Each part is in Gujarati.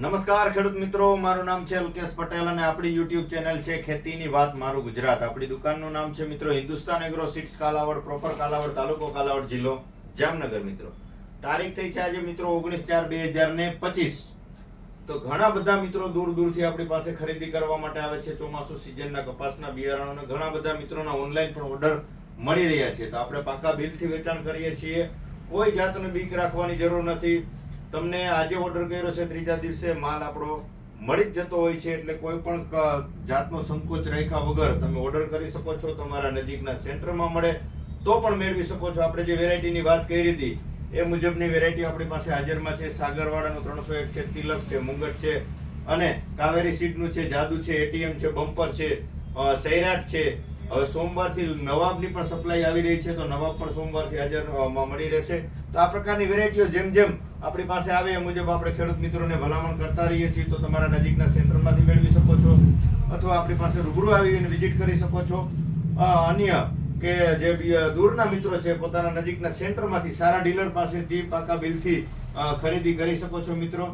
નમસ્કાર ખેડૂત મિત્રો, મારું નામ છે અલ્કેશ પટેલ અને આપણી યુટ્યુબ ચેનલ છે ખેતીની વાત મારું ગુજરાત. આપણી દુકાનનું નામ છે મિત્રો Hindustan agro seeds Kalavad, proper Kalavad, તાલુકો કાલાવડ જિલ્લો જામનગર મિત્રો. તારીખ થઈ છે આજે મિત્રો ઓગણીસ ચાર બે હજાર ને પચીસ. તો ઘણા બધા મિત્રો દૂર દૂરથી આપણી પાસે ખરીદી કરવા માટે આવે છે. ચોમાસું સિઝનના કપાસના બિયારણો અને ઘણા બધા મિત્રોના ઓનલાઈન પણ ઓર્ડર મળી રહ્યા છે. તો આપણે પાકા બિલથી વેચાણ કરીએ છીએ. કોઈ જાતનું બીક રાખવાની જરૂર નથી. તમને આજે ઓર્ડર કર્યો છે, ત્રીજા દિવસે માલ આપણો મળી જ જતો હોય છે, એટલે કોઈ પણ જાતનો સંકોચ રાખ્યા વગર તમે ઓર્ડર કરી શકો છો, તમારા નજીકના સેન્ટરમાં મળે, તો પણ મેળવી શકો છો. આપણે જે વેરાયટીની વાત કરી હતી, એ મુજબની વેરાયટી આપણી પાસે હાજરમાં છે. સાગરવાળાનું ત્રણસો એક છે, તિલક છે, મુંગટ છે, અને કાવેરી સીડનું છે, જાદુ છે, એટીએમ છે, બમ્પર છે સૈરાટ છે. હવે સોમવારથી નવાબની પણ સપ્લાય આવી રહી છે, તો નવાબ પણ સોમવારથી હાજર મળી રહેશે. તો આ પ્રકારની વેરાયટીઓ જેમ જેમ આપણી પાસે આવે એ મુજબ આપણે ખેડૂત મિત્રોને ભલામણ કરતા રહીએ છીએ. તો તમારા નજીકના સેન્ટરમાંથી મેળવી શકો છો. અથવા આપણી પાસે રૂબરૂ આવીને વિઝિટ કરી શકો છો. અન્ય કે જે દૂરના મિત્રો છે, પોતાના નજીકના સેન્ટરમાંથી સારા ડીલર પાસેથી પાકા બિલથી ખરીદી કરી શકો છો મિત્રો.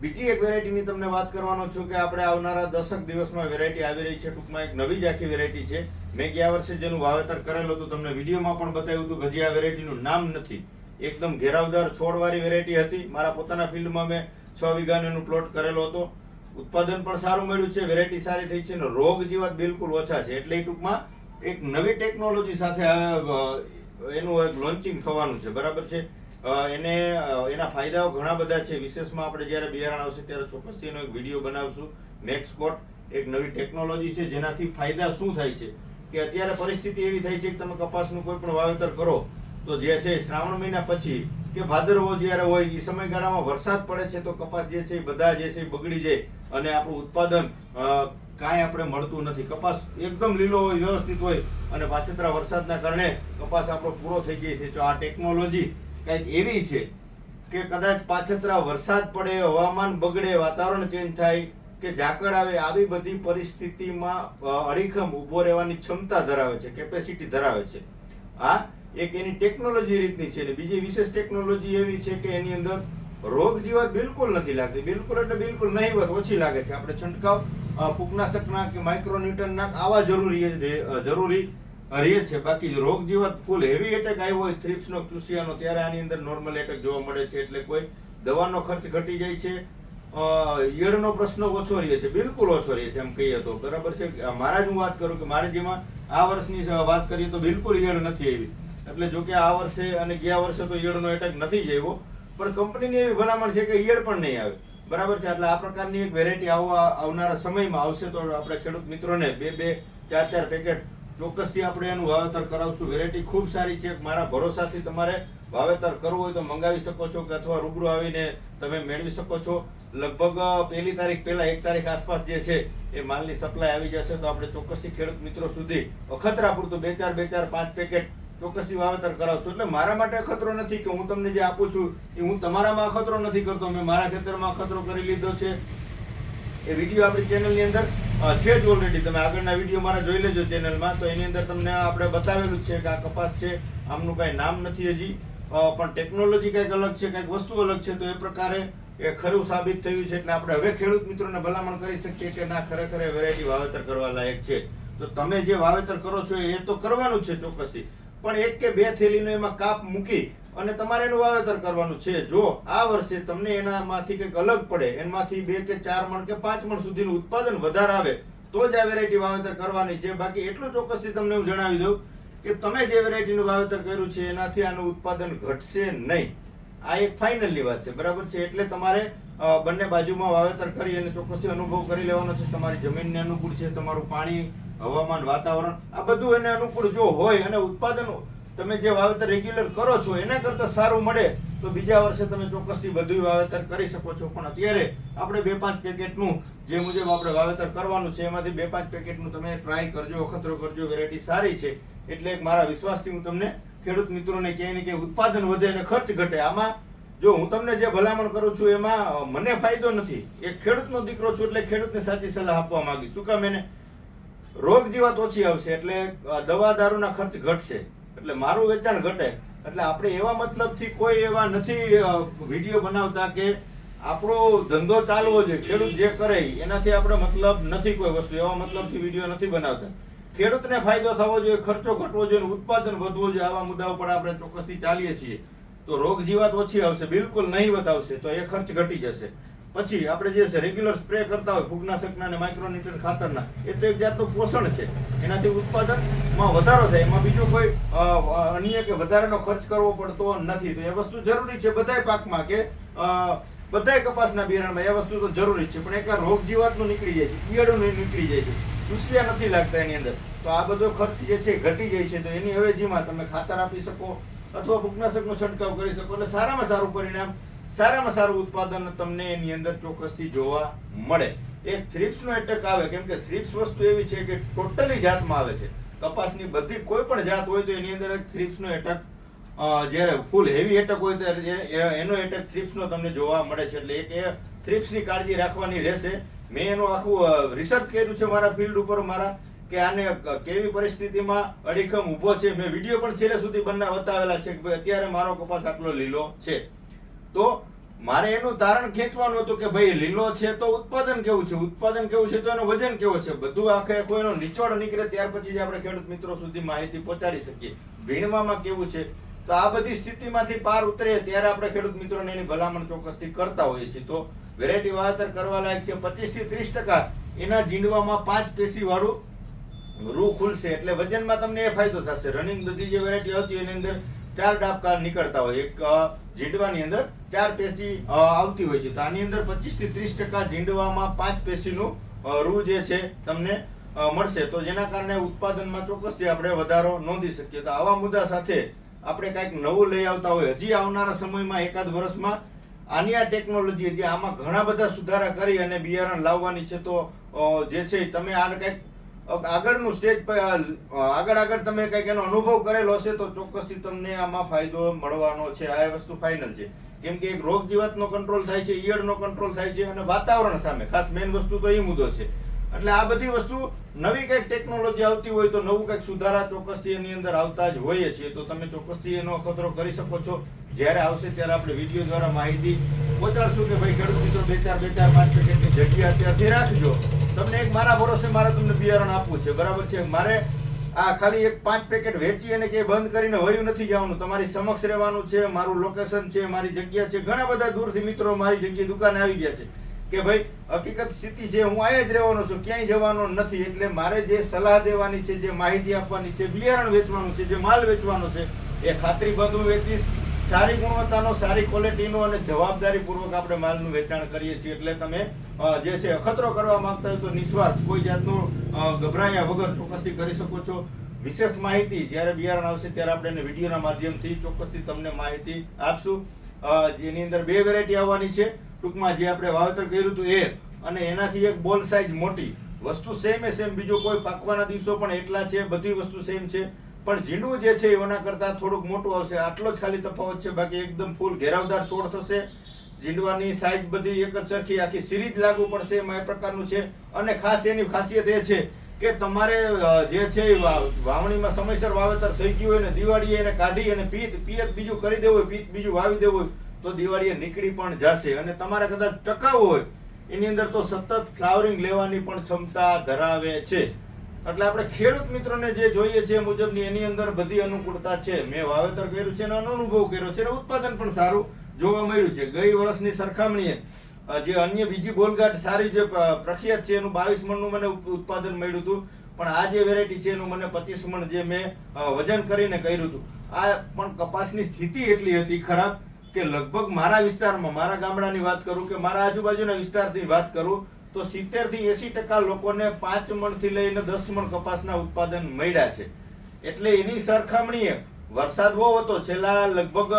બીજી એક વેરાયટીની તમને વાત કરવાનો છું કે આપણે આવનારા દસક દિવસમાં વેરાયટી આવી રહી છે. ટૂંકમાં એક નવી જ આખી વેરાયટી છે. મેં ગયા વર્ષે જેનું વાવેતર કરેલું હતું, તમને વિડીયોમાં પણ બતાવ્યું હતું હજી આ વેરાયટીનું નામ નથી. એકદમ ઘેરાવદાર છોડવાળી વેરાયટી હતી. મારા પોતાના ફિલ્ડમાં મેં છ વીઘાનો એનું પ્લોટ કરેલો હતો. ઉત્પાદન પણ સારું મળ્યું છે વેરાયટી સારી થઈ છે અને રોગ જીવાત બિલકુલ ઓછા છે. એટલે ટૂંકમાં એક નવી ટેકનોલોજી સાથે એનું એક લોન્ચિંગ થવાનું છે. બરાબર છે? એને એના ફાયદાઓ ઘણા બધા છે. વિશેષમાં આપણે જ્યારે બિયારણ આવશે ત્યારે ચોક્કસથી એક વીડિયો બનાવશું. મેક્સકોટ એક નવી ટેકનોલોજી છે, જેનાથી ફાયદા શું થાય છે? કે અત્યારે પરિસ્થિતિ એવી થઈ છે કે તમે કપાસનું કોઈ પણ વાવેતર કરો તો જે છે શ્રાવણ મહિના પછી કે ભાદરવો જ્યારે હોય એ સમયગાળામાં વરસાદ પડે છે, તો કપાસ જે છે બધા જે છે બગડી જાય અને આપણું ઉત્પાદન કાંઈ આપણે મળતું નથી. કપાસ એકદમ લીલો હોય, વ્યવસ્થિત હોય અને પાછેતરા વરસાદના કારણે કપાસ આપણો પૂરો થઈ જાય છે. તો આ ટેકનોલોજી કંઈક એવી છે કે કદાચ પાછેતરા વરસાદ પડે, હવામાન બગડે, વાતાવરણ ચેન્જ થાય, કે ઝાકળ આવે, આવી બધી પરિસ્થિતિમાં અડીખમ ઊભો રહેવાની ક્ષમતા ધરાવે છે, કેપેસિટી ધરાવે છે. આ એક એની ટેકનોલોજી રીતની છે અને બીજી વિશેષ ટેકનોલોજી એવી છે કે એની અંદર રોગ જીવાત બિલકુલ નથી લાગતી. બિલકુલ એટલે બિલકુલ નહીવત ઓછી લાગે છે. આપણે છંટકાવ ફૂગનાશકના કે માઇક્રોન્યુટનના આવા જરૂરી જરૂરી રહે છે. બાકી રોગ જીવાત ફૂલ હેવી એટેક આવ્યો હોય થ્રિપ્સનો ચૂસિયાનો, ત્યારે આની અંદર નોર્મલ એટેક જોવા મળે છે. એટલે કોઈ દવાનો ખર્ચ ઘટી જાય છે. ઈયળનો પ્રશ્ન ઓછો રહે છે. બિલકુલ ઓછો રહે છે, એમ કહીએ તો. બરાબર છે? મારા જ હું વાત કરું કે મારે જેમાં આ વર્ષની વાત કરીએ તો બિલકુલ ઈયળ નથી આવી. એટલે જો કે આ વર્ષે અને ગયા વર્ષે તો ઈયળનો એટેક નથી જ પણ કંપનીની એવી ભલામણ છે કે ઈયળ પણ નહીં આવે. બરાબર છે? એટલે આ પ્રકારની એક વેરાયટી આવવા આવનારા સમયમાં આવશે તો આપણે ખેડૂત મિત્રોને બે બે ચાર ચાર પેકેટ ચોક્કસથી આપણે એનું વાવેતર કરાવશું. વેરાયટી ખૂબ સારી છે. મારા ભરોસાથી તમારે વાવેતર કરવું હોય તો મંગાવી શકો છો કે અથવા રૂબરૂ આવીને તમે મેળવી શકો છો. લગભગ પહેલી તારીખ, પહેલા એક તારીખ આસપાસ જે છે એ માલની સપ્લાય આવી જશે તો આપણે ચોક્કસથી ખેડૂત મિત્રો સુધી અખતરા પૂરતું બે ચાર બે ચાર, પાંચ પેકેટ ચોક્કસથી વાવેતર કરાવશો. એટલે મારા માટે અખતરો નથી કે હું તમને જે આપું છું, એ હું તમારામાં અખતરો નથી કરતો. મેં મારા ખેતરમાં અખતરો કરી લીધો છે. એ વીડિયો આપણી ચેનલની અંદર છે જ ઓલરેડી તમે આગળના વીડિયો મારા જોઈ લેજો ચેનલમાં. તો એની અંદર તમને આપણે બતાવેલું છે કે આ કપાસ છે. આમનું કાંઈ નામ નથી હજી. પણ ટેકનોલોજી કંઈક અલગ છે, કંઈક વસ્તુ અલગ છે, તો એ પ્રકારે એ ખરું સાબિત થયું છે. એટલે આપણે હવે ખેડૂત મિત્રોને ભલામણ કરી શકીએ કે ના, ખરેખર એ વેરાયટી વાવેતર કરવા લાયક છે. તો તમે જે વાવેતર કરો છો એ તો કરવાનું છે ચોક્કસથી. પણ એક કે બે થેલીનો એમાં કાપ મૂકી અને તમારે એનું વાવેતર કરવાનું છે. જો આ વર્ષે તમને એનામાંથી કંઈક અલગ પડે એમાંથી બે કે ચાર મણ કે પાંચ મણ સુધીનું ઉત્પાદન વધારે આવે, તો જ આ વેરાયટી વાવેતર કરવાની છે. બાકી એટલું ચોક્કસથી તમને હું જણાવી દઉં કે તમે જે વેરાયટીનું વાવેતર કર્યું છે, એનાથી આનું ઉત્પાદન ઘટશે નહીં. આ એક ફાઇનલની વાત છે. બરાબર છે? એટલે તમારે બંને બાજુમાં વાવેતર કરી અને ચોક્કસથી અનુભવ કરી લેવાનો છે. તમારી જમીનને અનુકૂળ છે, તમારું પાણી હવામાન વાતાવરણ, આ બધું એને અનુકૂળ જો હોય અને ઉત્પાદન તમે જે વાવેતર રેગ્યુલર કરો છો, એના કરતાં સારું મળે, તો બીજા વર્ષે તમે ચોક્કસથી બધું વાવેતર કરી શકો છો. પણ અત્યારે આપણે બે પાંચ પેકેટનું જે મુજબ આપણે વાવેતર કરવાનું છે, એમાંથી બે પાંચ પેકેટનું તમે ટ્રાય કરજો, અખતરો કરજો વેરાયટી સારી છે. એટલે મારા વિશ્વાસથી હું તમને ખેડૂત મિત્રોને ક્યાંય ને ક્યાંય ઉત્પાદન વધે અને ખર્ચ ઘટે. આમાં જો હું તમને જે ભલામણ કરું છું, એમાં મને ફાયદો નથી. એક ખેડૂતનો દીકરો છું એટલે ખેડૂતને સાચી સલાહ આપવા માંગીશ. શું કામ એને? રોગ જીવાત ઓછી આવશે એટલે દવા દારૂના ખર્ચ ઘટશે. એટલે મારું વેચાણ ઘટે. એટલે આપણે એવા મતલબથી કોઈ એવા નથી વીડિયો બનાવતા કે આપણો ધંધો ચાલવો જોઈએ. ખેડૂત જે કરે એનાથી આપણે મતલબ નથી કોઈ વસ્તુ. એવા મતલબથી વીડિયો નથી બનાવતા. ખેડૂતને ફાયદો થવો જોઈએ, ખર્ચો ઘટવો જોઈએ ઉત્પાદન વધવું જોઈએ. આવા મુદ્દાઓ પર આપણે ચોક્કસથી ચાલીએ છીએ. તો રોગ જીવાત ઓછી આવશે, બિલકુલ નહીં આવશે, તો એ ખર્ચ ઘટી જશે. પછી આપણે જે રેગ્યુલર સ્પ્રે કરતા હોય, ફૂગનાશકના અને માઇક્રોન્યુટ્રન ખાતરના, એ તો એક જાતનું પોષણ છે. એનાથી ઉત્પાદનમાં વધારો થાય. એમાં બીજો કોઈ અન્ય કે વધારાનો ખર્ચ કરવો પડતો નથી. તો એ વસ્તુ જરૂરી છે બધાય પાકમાં કે બધાય કપાસના બિયારણમાં એ વસ્તુ તો જરૂરી છે. પણ એક રોગ જીવાતનું નીકળી જાય છે, ઈયળનું નીકળી જાય છે. ચૂસિયા નથી લાગતા એની અંદર. તો આ બધો ખર્ચ જે છે ઘટી જાય છે. તો એની અવેજીમાં તમે ખાતર આપી શકો, અથવા ફૂગનાશકનો છંટકાવ કરી શકો. એટલે સારામાં સારું પરિણામ સારામાં સારું ઉત્પાદન તમને એની અંદર ચોક્કસથી જોવા મળે. એક થ્રિપ્સનો એટેક આવે, કેમ કે થ્રિપ્સ વસ્તુ એવી છે કે ટોટલી જાતમાં આવે છે. કપાસની બધી કોઈ પણ જાત હોય તો એની અંદર એક થ્રિપ્સનો એટેક જ્યારે ફૂલ હેવી એટેક હોય ત્યારે એનો એટેક થ્રિપ્સનો તમને જોવા મળે છે. એટલે એક એ થ્રિપ્સની કાળજી રાખવાની રહેશે. મેં એનું આખું રિસર્ચ કર્યું છે મારા ફિલ્ડ ઉપર મારા, કે આને કેવી પરિસ્થિતિમાં અડીખમ ઊભો છે. મેં વીડિયો પણ છેલ્લે સુધી બંને, બતાવેલા છે કે અત્યારે મારો કપાસ આટલો લીલો છે. તો મારે એનું તારણ ખેંચવાનું હતું કે ભાઈ લીલો છે તો ઉત્પાદન કેવું છે? ઉત્પાદન કેવું છે તો એનું વજન કેવું છે? બધું આખે આખું એનો નિચોડ નીકળે ત્યાર પછી જ આપણે ખેડૂત મિત્રો સુધી માહિતી પહોંચાડી શકીએ. વીણવામાં કેવું છે? તો આ બધી સ્થિતિમાંથી પાર ઉતરે ત્યારે આપણે ખેડૂત મિત્રોને એની ભલામણ ચોક્કસથી કરતા હોઈએ છીએ. તો વેરાયટી વાવેતર કરવા લાયક છે પચીસથી ત્રીસ ટકા. એના જીંડવામાં પાંચ પેશી વાળું રૂ ખુલશે. એટલે વજનમાં તમને એ ફાયદો થશે. રનિંગ બધી જે વેરાયટી હતી એની અંદર ચાર ડાબકા નીકળતા હોય. એક ઝીંડવાની અંદર ચાર પેશી આવતી હોય છે. તો આની અંદર પચીસથી ત્રીસ ટકા ઝીંડવામાં પાંચ પેશીનું રૂ જે છે તમને મળશે. તો જેના કારણે ઉત્પાદનમાં ચોક્કસથી આપણે વધારો નોંધી શકીએ. તો આવા મુદ્દા સાથે આપણે કાંઈક નવું લઈ આવતા હોય. હજી આવનારા સમયમાં એકાદ વર્ષમાં આની આ ટેકનોલોજી જે આમાં ઘણા બધા સુધારા કરી અને બિયારણ લાવવાની છે તો જે છે તમે આને કંઈક આગળનું સ્ટેજ આગળ આગળ તમે કંઈક એનો અનુભવ કરેલો હશે તો ચોક્કસથી તમને આમાં ફાયદો મળવાનો છે. આ વસ્તુ ફાઇનલ છે. કેમ કે એક રોગ જીવાતનો કંટ્રોલ થાય છે, ઈયળનો કંટ્રોલ થાય છે અને વાતાવરણ સામે. ખાસ મેઇન વસ્તુ તો એ મુદ્દો છે. એટલે આ બધી વસ્તુ નવી કંઈક ટેકનોલોજી આવતી હોય તો નવું કંઈક સુધારા ચોક્કસથી એની અંદર આવતા જ હોઈએ છીએ. તો તમે ચોક્કસથી એનો અખતરો કરી શકો છો. જ્યારે આવશે ત્યારે આપણે વીડિયો દ્વારા માહિતી પહોંચાડશું કે ભાઈ ખેડૂત મિત્રો, બે ચાર બે ચાર, પાંચ પેકેટની જગ્યા અત્યારથી રાખજો. તમને એક મારા ભરોસે મારે તમને બિયારણ આપવું છે, બરાબર છે? મારે આ ખાલી એક પાંચ પેકેટ વેચી અને કે બંધ કરીને વયું નથી જવાનું. તમારી સમક્ષ રહેવાનું છે, મારું લોકેશન છે, મારી જગ્યા છે. ઘણા બધા દૂરથી મિત્રો મારી જગ્યાએ દુકાને આવી ગયા છે કે ભાઈ, હકીકત સ્થિતિ છે, હું અહીંયા જ રહેવાનો છું, ક્યાંય જવાનો નથી. એટલે મારે જે સલાહ દેવાની છે, જે માહિતી આપવાની છે, બિયારણ વેચવાનું છે, જે માલ વેચવાનો છે, એ ખાતરી બંધ હું વેચીશ. સારી ગુણવત્તાનો, સારી ક્વોલિટીનો અને જવાબદારીપૂર્વક આપણે માલનું વેચાણ કરીએ છીએ એટલે તમે જે છે, અખતરો કરવા માંગતા હોય તો નિસ્વાર્થ, કોઈ જાતનું ગભરાયા વગર ચોક્કસથી કરી શકો છો. વિશેષ માહિતી જ્યારે બિયારણ આવશે ત્યારે આપણે એને વિડીયોના માધ્યમથી ચોક્કસથી તમને માહિતી આપશું. જેની અંદર બે વેરાયટી આવવાની છે. ટૂંકમાં જે આપણે વાવેતર કર્યું હતું એ અને એનાથી એક બોલ સાઇઝ મોટી. વસ્તુ સેમ એ સેમ બીજો કોઈ પાકવાના દિવસો પણ એટલા છે, બધી વસ્તુ સેમ છે. પણ ઝીંડું જે છે એના કરતાં થોડુંક મોટું આવશે. આટલો જ ખાલી તફાવત છે. બાકી એકદમ ફૂલ ઘેરાવદાર છોડ થશે. ઝીંડવાની સાઈઝ બધી એક જ સરખી. આખી સિરીજ લાગુ પડશે એમાં એ પ્રકારનું છે. અને ખાસ એની ખાસિયત એ છે કે તમારે જે છે વાવણીમાં સમયસર વાવેતર થઈ ગયું હોય ને દિવાળીએ એને કાઢી અને પીત પિયત બીજું કરી દેવું હોય પીત બીજું વાવી દેવું હોય, તો દિવાળીએ નીકળી પણ જશે. અને તમારે કદાચ ટકાવવું હોય, એની અંદર તો સતત ફ્લાવરિંગ લેવાની પણ ક્ષમતા ધરાવે છે. એટલે આપણે ખેડૂત મિત્રોને જે જોઈએ છે મુજબની એની અંદર બધી અનુકૂળતા છે. મેં વાવેતર કર્યું છે અને અનુભવ કર્યો છે અને ઉત્પાદન પણ સારું જોવા મળ્યું છે. ગઈ વર્ષની સરખામણીએ જે અન્ય બીજી બોલગાટ સારી જે પ્રખ્યાત છે એનું બાવીસ મણનું મને ઉત્પાદન મળ્યું હતું. પણ આ જે વેરાયટી છે એનું મને પચીસ મણ જે મેં વજન કરીને કર્યું હતું. આ પણ કપાસની સ્થિતિ એટલી હતી ખરાબ કે લગભગ મારા વિસ્તારમાં, મારા ગામડાની વાત કરું કે મારા આજુબાજુના વિસ્તારની વાત કરું તો સિત્તેરથી એસી ટકા લોકોને પાંચ મણથી લઈને દસ મણ કપાસના ઉત્પાદન મળ્યા છે. એટલે એની સરખામણીએ વરસાદ બહુ હતો. છેલ્લા લગભગ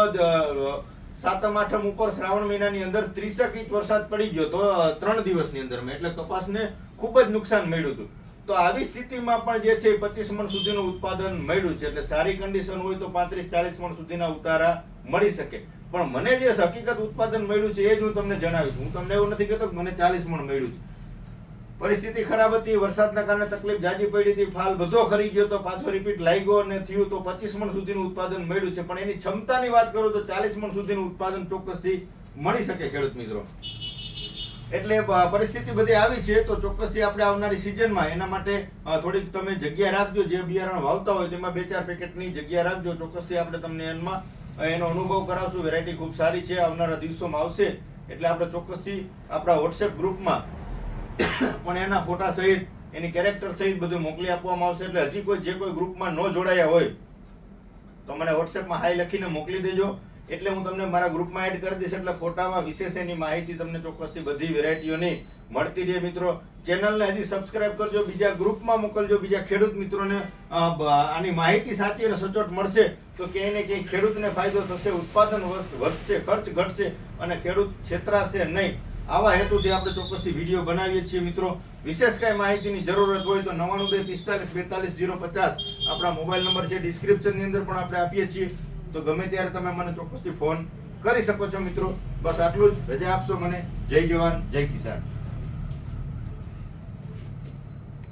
સાતમ, આઠમ ઉપર શ્રાવણ મહિનાની અંદર ત્રીસેક ઇંચ વરસાદ પડી ગયો તો ત્રણ દિવસની અંદરમાં એટલે કપાસને ખૂબ જ નુકસાન મળ્યું હતું. તો આવી સ્થિતિમાં પણ જે છે પચીસ મણ સુધીનું ઉત્પાદન મળ્યું છે. એટલે સારી કન્ડિશન હોય તો પાંત્રીસ ચાલીસ મણ સુધીના ઉતારા મળી શકે. પણ મને જે હકીકત ઉત્પાદન મળ્યું છે એ જ હું તમને જણાવીશ. હું તમને એવું નથી કહેતો મને ચાલીસ મણ મળ્યું છે. પરિસ્થિતિ ખરાબ હતી વરસાદના કારણે તકલીફ જાજી પડી હતી ફાલ બધો ખરી ગયો તો પાછો રિપીટ લાગ્યો અને થયું તો પચીસ મણ સુધીનું ઉત્પાદન મળ્યું છે. પણ એની ક્ષમતાની વાત કરું તો ચાલીસ મણ સુધીનું ઉત્પાદન ચોક્કસથી મળી શકે ખેડૂત મિત્રો. એટલે પરિસ્થિતિ બધી આવી છે તો ચોક્કસથી આપણે આવનારી સિઝનમાં એના માટે થોડીક તમે જગ્યા રાખજો. જે બિયારણ વાવતા હોય તેમાં બે ચાર પેકેટની જગ્યા રાખજો. ચોક્કસથી આપણે તમને અ, એનો અનુભવ કરાવશું. વેરાયટી ખૂબ સારી છે. આવનારા દિવસોમાં આવશે. એટલે આપણે ચોક્કસથી આપણા વોટ્સએપ ગ્રુપમાં પણ એના ફોટા સહિત, એની કેરેક્ટર સહિત બધું મોકલી આપવામાં આવશે. એટલે હજી કોઈ, જે કોઈ ગ્રુપમાં ન જોડાયા હોય, તો મને વોટ્સએપમાં હાઈ લખીને મોકલી દેજો. એટલે હું તમને મારા ગ્રુપમાં એડ કરી દઈશ, એટલે ફોટામાં વિશેષ એની માહિતી તમને ચોક્કસથી બધી વેરાયટીઓની મળતી રહે મિત્રો. ચેનલને હજી સબસ્ક્રાઇબ કરજો, બીજા ગ્રુપમાં મોકલજો, બીજા ખેડૂત મિત્રોને આની માહિતી સાચી અને સચોટ મળશે તો ક્યાંય ને ક્યાંય ખેડૂતને ફાયદો થશે, ઉત્પાદન વધ- વધશે, ખર્ચ ઘટશે અને ખેડૂત છેતરાશે નહીં. આવા હેતુથી આપણે ચોક્કસથી વીડિયો બનાવીએ છીએ મિત્રો. વિશેષ કાંઈ માહિતીની જરૂરત હોય તો નવાણું બે પિસ્તાલીસ બેતાલીસ જીરો પચાસ આપણા મોબાઈલ નંબર છે. ડિસ્ક્રિપ્શનની અંદર પણ આપણે આપીએ છીએ. તો ગમે ત્યારે તમે મને ચોક્કસથી ફોન કરી શકો છો મિત્રો. બસ આટલું જ. રજા આપશો મને. જય જવાન, જય કિસાન.